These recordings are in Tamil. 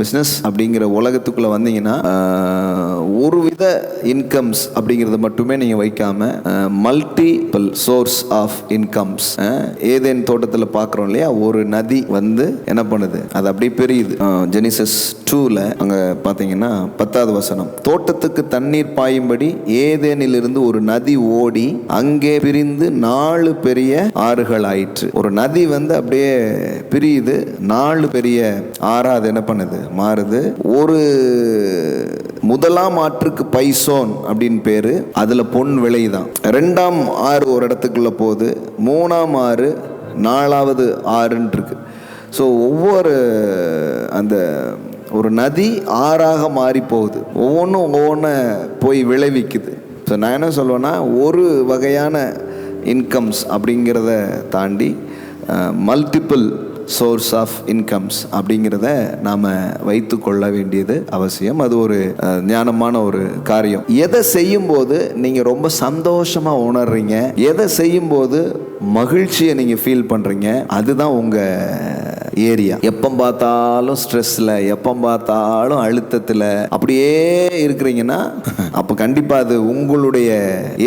பிஸ்னஸ் அப்படிங்கிற உலகத்துக்குள்ளே வந்தீங்கன்னா ஒரு வித இன்கம்ஸ் அப்படிங்கிறத மட்டுமே நீங்கள் வைக்காம multiple source of incomes Eden தோட்டத்தில் பார்க்குறோம் இல்லையா ஒரு நதி வந்து என்ன பண்ணுது? அது அப்படியே பெரியுது. ஜெனிசஸ் டூவில் அங்கே பார்த்தீங்கன்னா பத்தாவது வசனம் தோட்டத்துக்கு தண்ணீர் பாயும்படி ஏதேனிலிருந்து ஒரு நதி ஓடி அங்கே பிரிந்து நாலு பெரிய ஆறுகள் ஆயிற்று. ஒரு நதி வந்து அப்படியே பிரியுது நாலு பெரிய ஆறா அது என்ன பண்ணுது? மாறுது. ஒரு முதலாம் ஆற்றுக்கு பைசோன் அப்படின்னு பேரு. அதுல பொன் விளைதான். ரெண்டாம் ஆறு ஒரு இடத்துக்குள்ள போகுது. மூணாம் ஆறு நாலாவது ஆறுன்னு இருக்கு ஸோ ஒவ்வொரு அந்த ஒரு நதி ஆறாக மாறி போகுது. ஒவ்வொன்றும் ஒவ்வொன்று போய் விளைவிக்குது. ஸோ நான் என்ன சொல்லுவேன்னா ஒரு வகையான இன்கம்ஸ் அப்படிங்கிறத தாண்டி மல்டிபிள் சோர்ஸ் ஆஃப் இன்கம்ஸ் அப்படிங்கிறத நாம் வைத்து கொள்ள வேண்டியது அவசியம். அது ஒரு ஞானமான ஒரு காரியம். எதை செய்யும்போது நீங்கள் ரொம்ப சந்தோஷமாக உணர்றீங்க? எதை செய்யும்போது மகிழ்ச்சியை நீங்கள் ஃபீல் பண்ணுறீங்க அதுதான் உங்கள் ஏரியா. எப்போ பார்த்தாலும் ஸ்ட்ரெஸ்ஸில் எப்போ பார்த்தாலும் அழுத்தத்தில் அப்படியே இருக்கிறீங்கன்னா அப்போ கண்டிப்பாக அது உங்களுடைய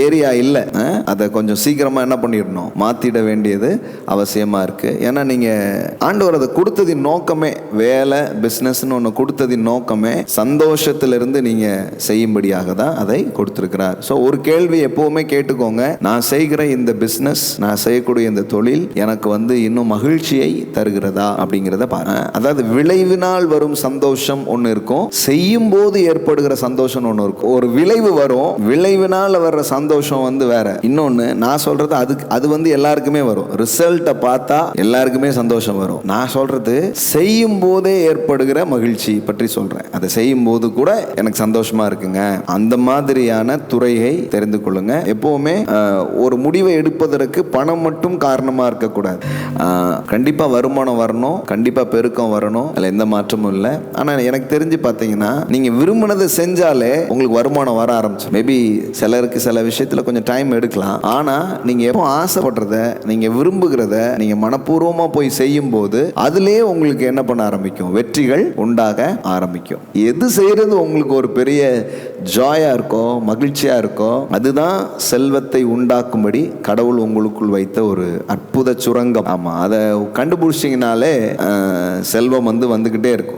ஏரியா இல்லை. அதை கொஞ்சம் சீக்கிரமாக என்ன பண்ணிடணும்? மாற்றிட வேண்டியது அவசியமாக இருக்குது ஏன்னா நீங்கள் ஆண்டவர் அதை கொடுத்ததின் நோக்கமே வேலை பிஸ்னஸ்னு ஒன்று கொடுத்ததின் நோக்கமே சந்தோஷத்திலிருந்து நீங்கள் செய்யும்படியாக தான் அதை கொடுத்துருக்கிறார். ஸோ ஒரு கேள்வி எப்போவுமே கேட்டுக்கோங்க. நான் செய்கிற இந்த பிஸ்னஸ் நான் செய்யக்கூடிய இந்த தொழில் எனக்கு வந்து இன்னும் மகிழ்ச்சியை தருகிறதா? அப்படிங்கிறத பாருங்க அதாவது விளைவினால் வரும் சந்தோஷம் ஒன்று இருக்கும். செய்யும் போது ஏற்படுகிற சந்தோஷம் ஒன்று இருக்கும். ஒரு விளைவு வரும். விளைவினால் வர்ற சந்தோஷம் வந்து வேற. இன்னொன்று நான் சொல்றது அது அது வந்து எல்லாருக்குமே வரும். ரிசல்ட்டை பார்த்தா எல்லாருக்குமே சந்தோஷம் வரும். நான் சொல்றது செய்யும் போதே ஏற்படுகிற மகிழ்ச்சி பற்றி சொல்றேன். அதை செய்யும் போது கூட எனக்கு சந்தோஷமா இருக்குங்க. அந்த மாதிரியான துறையை தெரிந்து கொள்ளுங்க. எப்பவுமே ஒரு முடிவை எடுப்பதற்கு பணம் மட்டும் காரணமா இருக்கக்கூடாது. கண்டிப்பா வருமானம் வரணும். கண்டிப்பாக பெருக்கம் வரணும். அதில் எந்த மாற்றமும் இல்லை. ஆனால் எனக்கு தெரிஞ்சு பார்த்தீங்கன்னா நீங்கள் விரும்பினதை செஞ்சாலே உங்களுக்கு வருமானம் வர ஆரம்பிச்சு மேபி சிலருக்கு சில விஷயத்தில் கொஞ்சம் டைம் எடுக்கலாம். ஆனால் நீங்கள் எப்போ ஆசைப்படுறத நீங்கள் விரும்புகிறத நீங்கள் மனப்பூர்வமாக போய் செய்யும் போது அதுலயே உங்களுக்கு என்ன பண்ண ஆரம்பிக்கும்? வெற்றிகள் உண்டாக ஆரம்பிக்கும். எது செய்கிறது உங்களுக்கு ஒரு பெரிய ஜாயாக இருக்கோ மகிழ்ச்சியாக இருக்கோ அதுதான் செல்வத்தை உண்டாக்கும்படி கடவுள் உங்களுக்குள் வைத்த ஒரு அற்புத சுரங்கம். ஆமாம் அதை கண்டுபிடிச்சிங்கனாலே செல்வம் வந்து வந்துக்கிட்டே இருக்கும்.